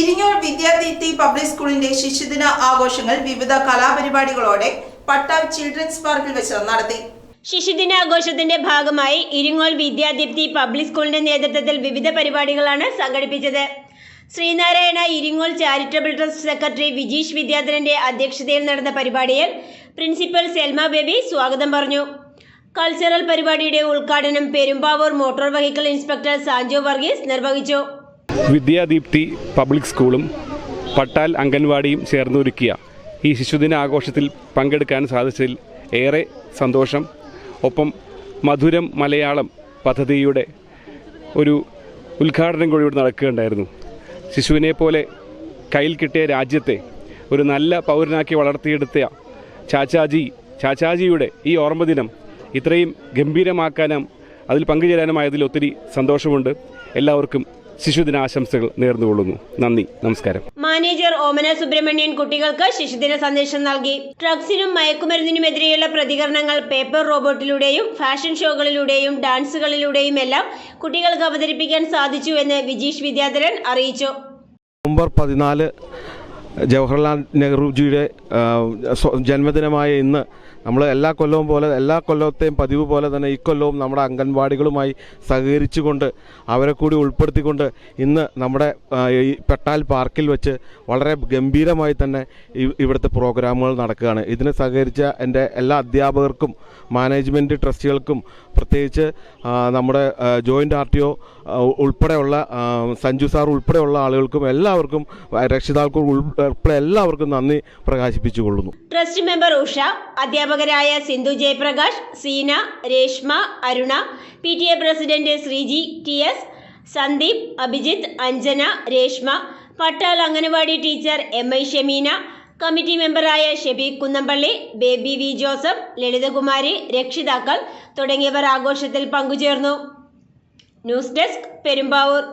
Iringole Vidyadeepthi public സ്കൂളിന്റെ ശിശുദിന ആഘോഷങ്ങൾ വിവിധ കലാപരിപാടികളോടെ പട്ടാൾ ചിൽഡ്രൻസ് പാർക്കിൽ വെച്ച് നടത്തി. ശിശുദിനാഘോഷത്തിന്റെ ഭാഗമായി ഇരിങ്ങോൾ വിദ്യാദീപ്തി പബ്ലിക് സ്കൂളിന്റെ നേതൃത്വത്തിൽ വിവിധ പരിപാടികളാണ് സംഘടിപ്പിച്ചത്. Sreenarayana Iringol charitable trust secretary Vijeesh വിദ്യാധരന്റെ അധ്യക്ഷതയിൽ നടന്ന പരിപാടിയിൽ പ്രിൻസിപ്പൽ സെൽമ ബേബി സ്വാഗതം പറഞ്ഞു. കൾച്ചറൽ പരിപാടിയുടെ ഉദ്ഘാടനം Perumbavoor motor vehicle inspector Sancho Varghese നിർവഹിച്ചു. വിദ്യാദീപ്തി പബ്ലിക് സ്കൂളും പട്ടാൽ അംഗൻവാടിയും ചേർന്നൊരുക്കിയ ഈ ശിശുദിന ആഘോഷത്തിൽ പങ്കെടുക്കാൻ സാധിച്ചതിൽ ഏറെ സന്തോഷം. ഒപ്പം മധുരം മലയാളം പദ്ധതിയുടെ ഒരു ഉദ്ഘാടനം കൂടി ഇവിടെ നടക്കുകയുണ്ടായിരുന്നു. ശിശുവിനെ പോലെ കയ്യിൽ കിട്ടിയ രാജ്യത്തെ ഒരു നല്ല പൗരനാക്കി വളർത്തിയെടുത്ത ചാച്ചാജി ചാച്ചാജിയുടെ ഈ ഓർമ്മ ദിനം ഇത്രയും ഗംഭീരമാക്കാനും അതിൽ പങ്കുചേരാനുമായതിൽ ഒത്തിരി സന്തോഷമുണ്ട്. എല്ലാവർക്കും ശിശുദിനാശംസകൾ നേർന്നുകൊള്ളുന്നു. നന്ദി നമസ്കാരം. മാനേജർ ഓമന സുബ്രഹ്മണ്യൻ കുട്ടികൾക്ക് ശിശുദിന സന്ദേശം നൽകി. ഡ്രഗ്സിനും മയക്കുമരുന്നിനുമെതിരെയുള്ള പ്രതികരണങ്ങൾ പേപ്പർ റോബോട്ടിലൂടെയും ഫാഷൻ ഷോകളിലൂടെയും ഡാൻസുകളിലൂടെയും എല്ലാം കുട്ടികൾക്ക് അവതരിപ്പിക്കാൻ സാധിച്ചു എന്ന് വിജീഷ് വിദ്യാധരൻ അറിയിച്ചു. നവംബർ പതിനാല് ജവഹർലാൽ നെഹ്റുജിയുടെ ജന്മദിനമായ ഇന്ന് നമ്മൾ എല്ലാ കൊല്ലവും പോലെ എല്ലാ കൊല്ലത്തെയും പതിവ് പോലെ തന്നെ ഈ കൊല്ലവും നമ്മുടെ അംഗൻവാടികളുമായി സഹകരിച്ചുകൊണ്ട് അവരെ കൂടി ഉൾപ്പെടുത്തിക്കൊണ്ട് ഇന്ന് നമ്മുടെ ഈ പെട്ടാൽ പാർക്കിൽ വെച്ച് വളരെ ഗംഭീരമായി തന്നെ ഇവിടുത്തെ പ്രോഗ്രാമുകൾ നടക്കുകയാണ്. ഇതിന് സഹകരിച്ച എന്റെ എല്ലാ അധ്യാപകർക്കും മാനേജ്മെന്റ് ട്രസ്റ്റികൾക്കും പ്രത്യേകിച്ച് നമ്മുടെ ജോയിന്റ് ആർ ടി ഒ ഉൾപ്പെടെയുള്ള സഞ്ജു സാർ ഉൾപ്പെടെയുള്ള ആളുകൾക്കും എല്ലാവർക്കും രക്ഷിതാക്കൾക്കും ഉൾപ്പെടെ എല്ലാവർക്കും നന്ദി പ്രകാശിപ്പിച്ചുകൊള്ളുന്നു ട്രസ്റ്റ് മെമ്പർ ഉഷ അധ്യാപകരായ Sindhu Jayaprakash Seena Reshma Aruna P T A president Sreeji T S Sandeep Abhijith Anjana Reshma Pattal anganwadi teacher M I Shameena committee മെമ്പറായ Shebeeq Kunnampally Baby V Joseph Lalithakumari രക്ഷിതാക്കൾ തുടങ്ങിയവർ ആഘോഷത്തിൽ പങ്കുചേർന്നു. News desk Perumbavoor.